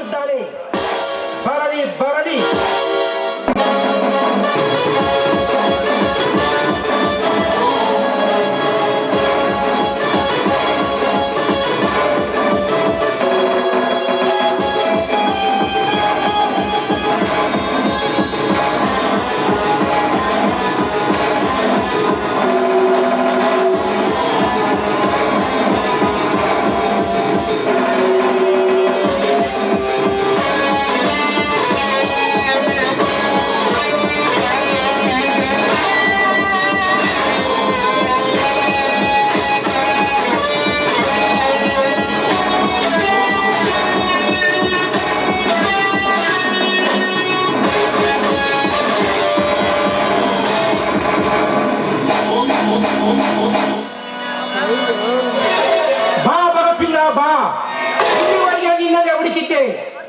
ಮಾಡುತ್ತಿದ್ದಾನೆ ಬರಲಿ ಬರಲಿ.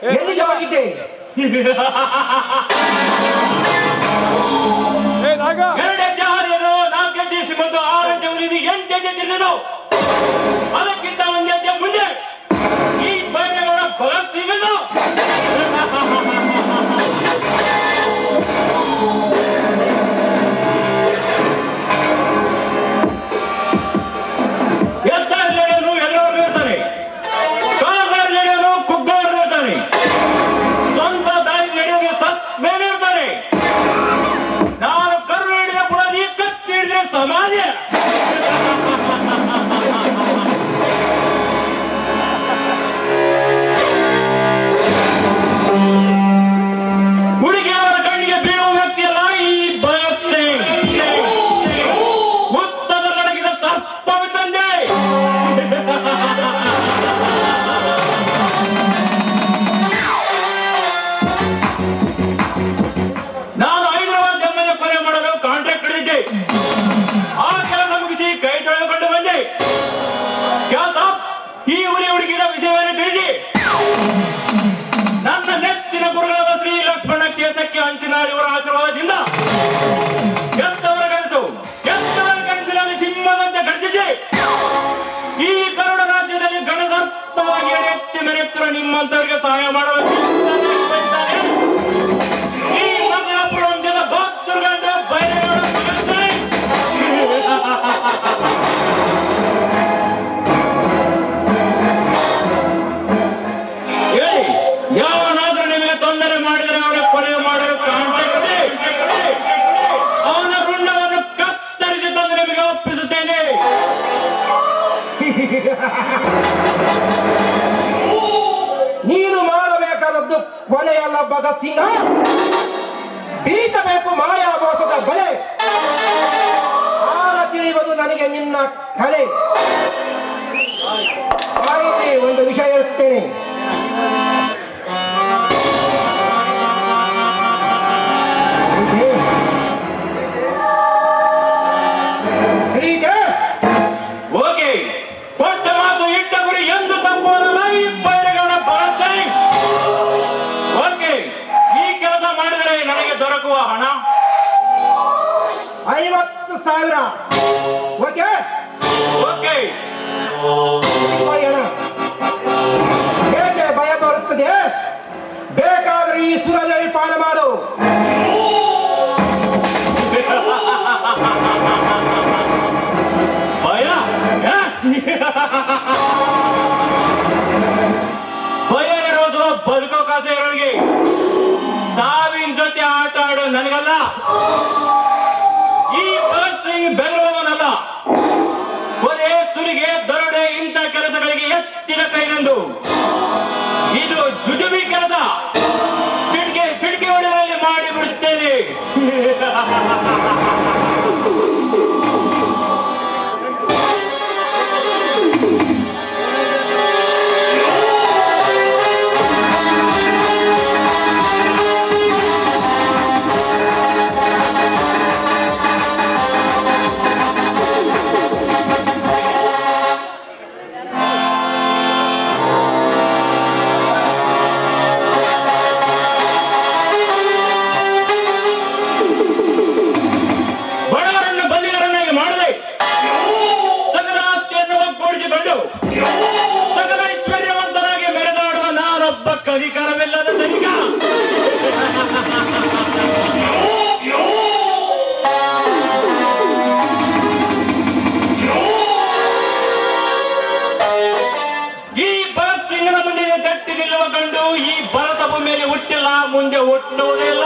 ಎಲ್ಲಿಗೆ ಹೋಗಿದ್ದೆ? ಎರಡು ಹೆಜ್ಜೆ ಹಾರಿದರು ನಾಲ್ಕು ಹೆಜ್ಜೆ ಮತ್ತು ಆರು ಹೆಜ್ಜೆ ಉಳಿದು ಎಂಟು ಹೆಜ್ಜೆ ತಿಳಿದನು ಅದಕ್ಕೆ ಜನರ ಹತ್ರ ನಿಮ್ಮಂತವ್ರಿಗೆ ಸಹಾಯ ಮಾಡಬೇಕು ಈ ಮಕ್ಕಳಪ್ಪುರಂ ಜನ ಭಕ್ತರುಗಂಡ ಬೈರೇಗೌಡ ಹೇಳಿ ಯಾವನಾದ್ರೂ ನಿಮಗೆ ತೊಂದರೆ ಮಾಡಿದ್ರೆ ಅವರ ಕೊಲೆ ಮಾಡಲು ಕಾಣ್ತಕ್ಕದೆ ಅವನ ಋಣವನ್ನು ಕತ್ತರಿಸಿ ತಂದು ನಿಮಗೆ ಒಪ್ಪಿಸುತ್ತೇನೆ ಕೊಲೆಯಲ್ಲ ಭಗತ್ ಸಿಂಗ ಬೀಸಬೇಕು ಮಾಯಾಮೋಸದ ಬಲೆ. ಆರ ತಿಳಿಯುವುದು ನನಗೆ ನಿನ್ನ ಕಲೆ. ಕೊಡುವ ಹಣ? ಐವತ್ತು ಸಾವಿರ. ಓಕೆ? ಓಕೆ. ಹೇಗೆ ಭಯ ಬರುತ್ತದೆ? ಬೇಕಾದ್ರೆ ಈ ಸೂರಜ ಪಾನ ಮಾಡು. ಭಯ? ನನಗಲ್ಲ. ಹಬ್ಬಕ್ಕೆ ಅಧಿಕಾರವಿಲ್ಲದ ಸೈನಿಕ. ಈ ಭರತ್ಸಿಂಗನ ಮುಂದೆ ಗಟ್ಟಿ ನಿಲ್ಲುವ ಕಂಡು ಈ ಭರತ ಭೂಮಿಯಲ್ಲಿ ಹುಟ್ಟಿಲ್ಲ, ಮುಂದೆ ಹುಟ್ಟುವುದೇ ಇಲ್ಲ.